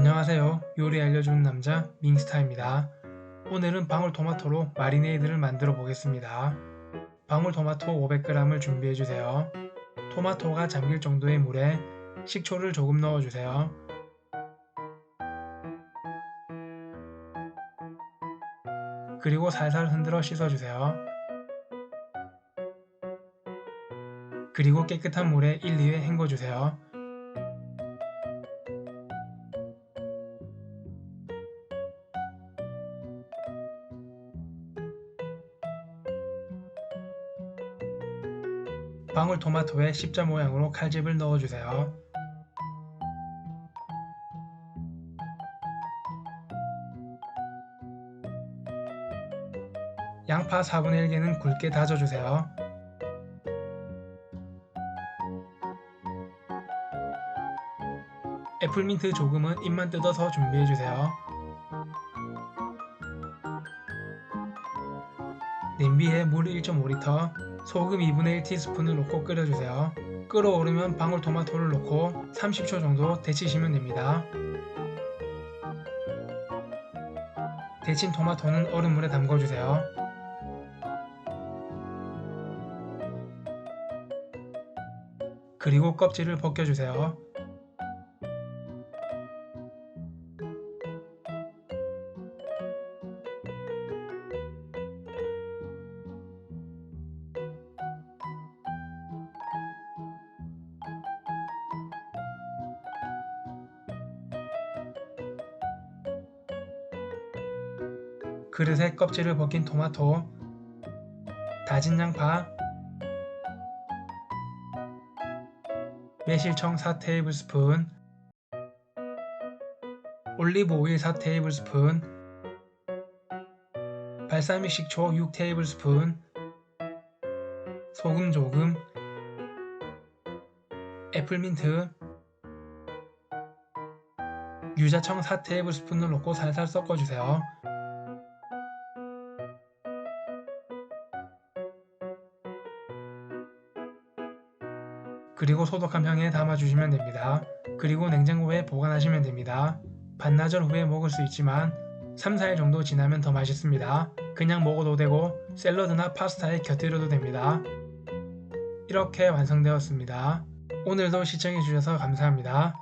안녕하세요. 요리 알려주는 남자 밍스타입니다. 오늘은 방울토마토로 마리네이드를 만들어 보겠습니다. 방울토마토 500g을 준비해 주세요. 토마토가 잠길 정도의 물에 식초를 조금 넣어 주세요. 그리고 살살 흔들어 씻어 주세요. 그리고 깨끗한 물에 1, 2회 헹궈 주세요. 방울토마토에 십자 모양으로 칼집을 넣어주세요. 양파 4분의 1개는 굵게 다져주세요. 애플민트 조금은 잎만 뜯어서 준비해주세요. 냄비에 물 1.5리터, 소금 2분의 1티스푼을 넣고 끓여주세요. 끓어오르면 방울토마토를 넣고 30초 정도 데치시면 됩니다. 데친 토마토는 얼음물에 담궈주세요. 그리고 껍질을 벗겨주세요. 그릇에 껍질을 벗긴 토마토, 다진 양파, 매실청 4테이블스푼, 올리브 오일 4테이블스푼, 발사믹 식초 6테이블스푼, 소금 조금, 애플민트, 유자청 4테이블스푼을 넣고 살살 섞어주세요. 그리고 소독한 병에 담아주시면 됩니다. 그리고 냉장고에 보관하시면 됩니다. 반나절 후에 먹을 수 있지만 3, 4일 정도 지나면 더 맛있습니다. 그냥 먹어도 되고 샐러드나 파스타에 곁들여도 됩니다. 이렇게 완성되었습니다. 오늘도 시청해주셔서 감사합니다.